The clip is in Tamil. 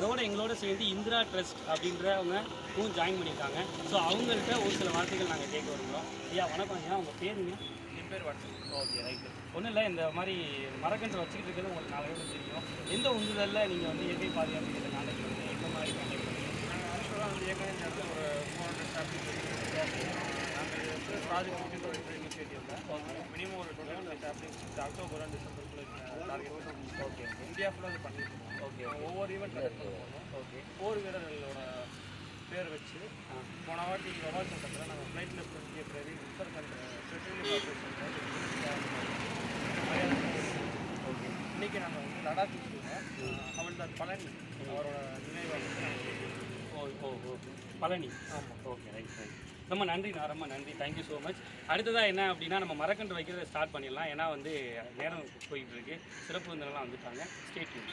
அதோட எங்களோட சேர்ந்து இந்திரா ட்ரஸ்ட் அப்படின்றவங்க ஜாயின் பண்ணியிருக்காங்க. ஸோ அவங்கள்ட்ட ஒரு சில வார்த்தைகள் நாங்கள் கேட்க வருகிறோம் ஐயா வணக்கம் ஐயா. உங்கள் பேருங்க? என் பேர் வாட்சன். ஓகே ரைட்டு ஒன்றும் இல்லை இந்த மாதிரி மரக்கன்று வச்சுக்கிட்டு இருக்கிறது உங்களுக்கு நாலு தெரியும். எந்த உந்துதலில் நீங்கள் வந்து இயற்கை பாதுகாப்பு காண்டக்ட் பண்ணி எந்த மாதிரி நாங்கள் ஆக்சுவலாக வந்து இந்த இடத்துல ஒரு ஃபோர் ஹண்ட்ரட் வந்து ப்ராஜெக்ட் ஃபிஃப்டி டுவெண்ட்டி இனிஷியேட்டிவில் மினிமம் ஒரு இந்த அக்டோபர் டிசம்பருக்குள்ள டார்கெட் ஓகே இந்தியா ஃபுல்லாக இது பண்ணியிருக்கோம் ஓகே ஒவ்வொரு ஈவெண்ட் போனோம் ஓகே போர் வீரர்களோட பேர் வச்சு போன வாட்டி வவால் சட்டத்தில் நாங்கள் ஃப்ளைட் லெஃப்ட் பிறகு உத்தரகண்ட் ஓகே இன்றைக்கி நாங்கள் வந்து லடாக் போயிருக்கோம் ஹவல்தார் பழனி. அவரோட நினைவாக. ஓ ஓ ஓ பழனி? ஆமாம் ஓகே ரைட் ரைட் ரொம்ப நன்றி நான் ரொம்ப நன்றி. தேங்க்யூ ஸோ மச் அடுத்ததாக என்ன அப்படின்னா நம்ம மரக்கன்று வைக்கிறத ஸ்டார்ட் பண்ணிடலாம். ஏன்னா வந்து நேரம் போயிட்டு இருக்கு. சிறப்பு விருந்தினெல்லாம் வந்துட்டாங்க. ஸ்டேட்யூன்